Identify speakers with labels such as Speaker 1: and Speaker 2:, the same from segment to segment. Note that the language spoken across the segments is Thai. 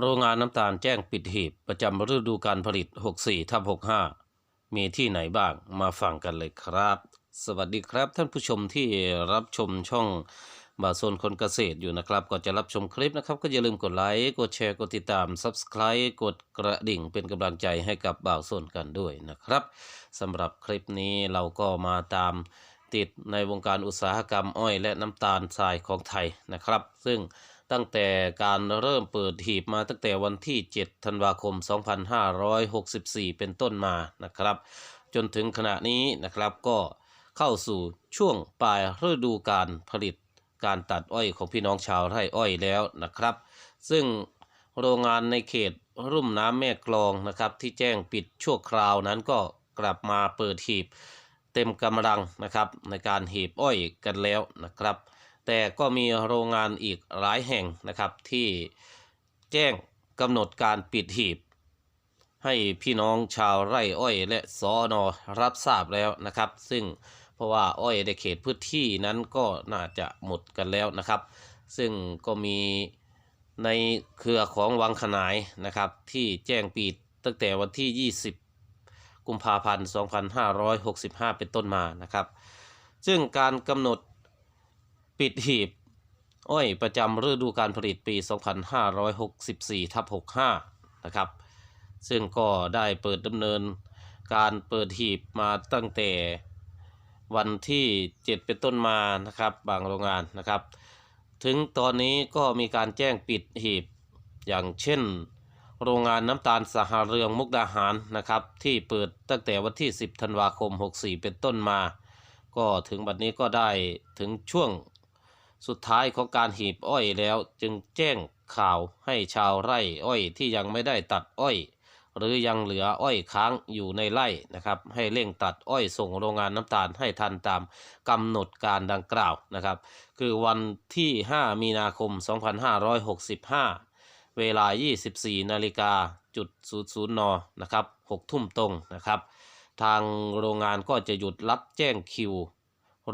Speaker 1: โรงงานน้ำตาลแจ้งปิดหีบประจำฤดูการผลิต 64ทับ65 มีที่ไหนบ้างมาฟังกันเลยครับ สวัสดีครับท่านผู้ชมที่รับชมช่องบาโซนคนเกษตรอยู่นะครับก่อนจะรับชมคลิปนะครับ ก็อย่าลืมกดไลค์กดแชร์กดติดตาม Subscribe กดกระดิ่งเป็นกำลังใจให้กับบ่าวโซนกันด้วยนะครับสำหรับคลิปนี้เราก็มาตาม ติดในวงการอุตสาหกรรมอ้อยและน้ำตาลทรายของไทยนะครับ ซึ่งตั้งแต่การเริ่มเปิดหีบมาตั้งแต่วันที่ 7 ธันวาคม 2564 เป็นต้นมานะครับ จนถึงขณะนี้นะครับก็เข้าสู่ช่วงปลายฤดูการผลิตการตัดอ้อยของพี่น้องชาวไร่อ้อยแล้วนะครับ ซึ่งโรงงานในเขตรุ่มน้ำแม่กลองนะครับ ที่แจ้งปิดชั่วคราวนั้นก็กลับมาเปิดหีบ เต็มกำลังนะครับในการหีบอ้อยกันแล้วนะครับ แต่ก็มีโรงงานอีกหลายแห่งนะครับที่แจ้งกำหนดการปิดหีบ ให้พี่น้องชาวไร่อ้อย และสอนอรับทราบแล้วนะครับ ซึ่งเพราะว่าอ้อยในเขตพื้นที่นั้นก็น่าจะหมดกันแล้วนะครับ ซึ่งก็มีในเครือของวังขนายนะครับที่แจ้งปิดตั้งแต่วันที่ 20 กุมภาพันธ์ 2565 เป็นต้นมานะครับ ซึ่งการกำหนดปิดหีบอ้อยประจำฤดูการผลิตปี 2564ทับ65 นะครับ ซึ่งก็ได้เปิดดำเนินการเปิดหีบมาตั้งแต่วันที่ 7 เป็นต้นมานะครับ บางโรงงานนะครับ ถึงตอนนี้ก็มีการแจ้งปิดหีบอย่างเช่น โรงงานน้ำตาลสหเรืองมุกดาหารนะครับ ที่เปิดตั้งแต่วันที่ 10 ธันวาคม 64 เป็นต้นมา ก็ถึงบัดนี้ก็ได้ถึงช่วงสุดท้ายของการหีบอ้อยแล้วจึงแจ้งข่าวให้ชาวไร่อ้อยที่ยังไม่ได้ตัดอ้อย หรือยังเหลืออ้อยค้างอยู่ในไร่นะครับ ให้เร่งตัดอ้อยส่งโรงงานน้ำตาลให้ทันตามกำหนดการดังกล่าวนะครับ คือวันที่ 5 มีนาคม 2565 เวลา 24 นาฬิกาจุด00นนะครับ6ทุ่มตรงนะครับ ทางโรงงานก็จะหยุดรับแจ้งคิว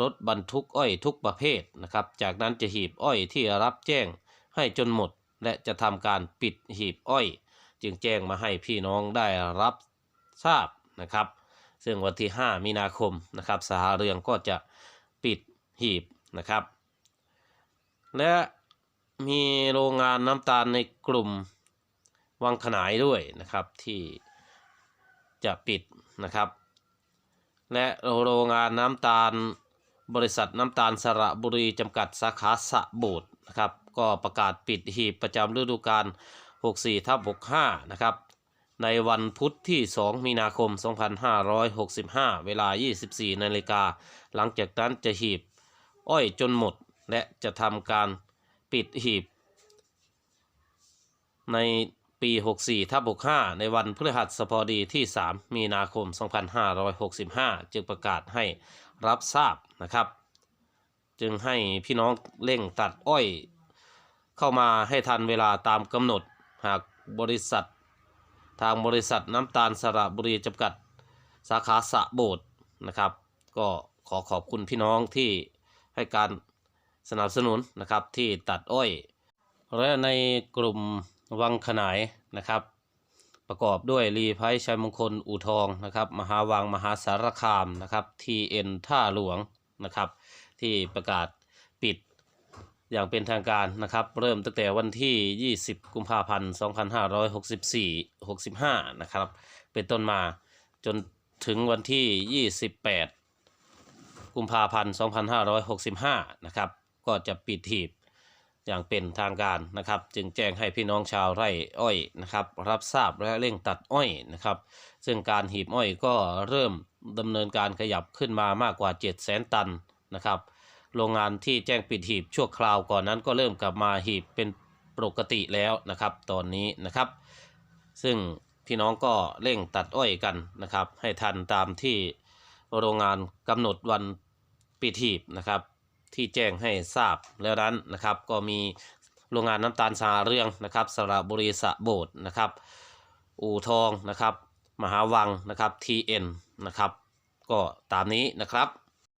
Speaker 1: รถบรรทุกอ้อยทุกประเภทนะครับ จากนั้นจะหีบอ้อยที่รับแจ้งให้จนหมด และจะทำการปิดหีบอ้อย จึงแจ้งมาให้พี่น้องได้รับทราบนะครับ ซึ่งวันที่ 5 มีนาคมนะครับสหเรืองก็จะปิดหีบนะครับ และ มีโรงงานน้ำตาลในกลุ่มวังขนายด้วยนะครับที่จะปิดนะครับ และโรงงานน้ำตาลบริษัทน้ำตาลสระบุรีจำกัดสาขาสะบูดนะครับก็ประกาศปิดหีบประจำฤดูกาล 64ทับ65 นะครับในวันพุธที่ 2 มีนาคม 2565 เวลา 24 นาฬิกา หลังจากนั้นจะหีบ อ้อยจนหมด และจะทำการ ปิดหีบ ในปี 64ทับ65 ในวันพฤหัสบดีที่ 3 มีนาคม 2565 จึงประกาศให้รับทราบนะครับ จึงให้พี่น้องเร่งตัดอ้อย เข้ามาให้ทันเวลาตามกำหนดหากบริษัท ทางบริษัทน้ำตาลสระบุรีจำกัดสาขาสะโบดนะครับ ก็ขอขอบคุณพี่น้องที่ให้การ สนับสนุนนะครับที่ตัดอ้อย และในกลุ่มวังขนายนะครับ ประกอบด้วยรีไพชัยมงคลอู่ทองนะครับ มหาวังมหาสารคามนะครับทีเอ็นท่าหลวงนะครับ ที่ประกาศปิดอย่างเป็นทางการนะครับ เริ่มตั้งแต่วันที่ 20 กุมภาพันธ์ 2564 65 นะครับ เป็นต้นมาจนถึงวันที่ 28 กุมภาพันธ์ 2565 นะครับ ก็จะปิดหีบอย่างเป็นทางการนะครับ จึงแจ้งให้พี่น้องชาวไร่อ้อยนะครับ รับทราบและเร่งตัดอ้อยนะครับ ซึ่งการหีบอ้อยก็เริ่มดำเนินการขยับขึ้นมามากกว่า 7 0 0 0 0 0 ตันนะครับ โรงงานที่แจ้งปิดหีบชั่วคราวก่อนนั้นก็เริ่มกลับมาหีบเป็นปกติแล้วนะครับ ตอนนี้นะครับ ซึ่งพี่น้องก็เร่งตัดอ้อยกันนะครับ ให้ทันตามที่โรงงานกำหนดวันปิดหีบนะครับ ที่แจ้งให้ทราบแล้วนั้นนะครับ ก็มีโรงงานน้ำตาลสาเรืองนะครับสระบุรีสะโบดนะครับ อู่ทองนะครับ มหาวังนะครับ TN นะครับ ก็ตามนี้นะครับ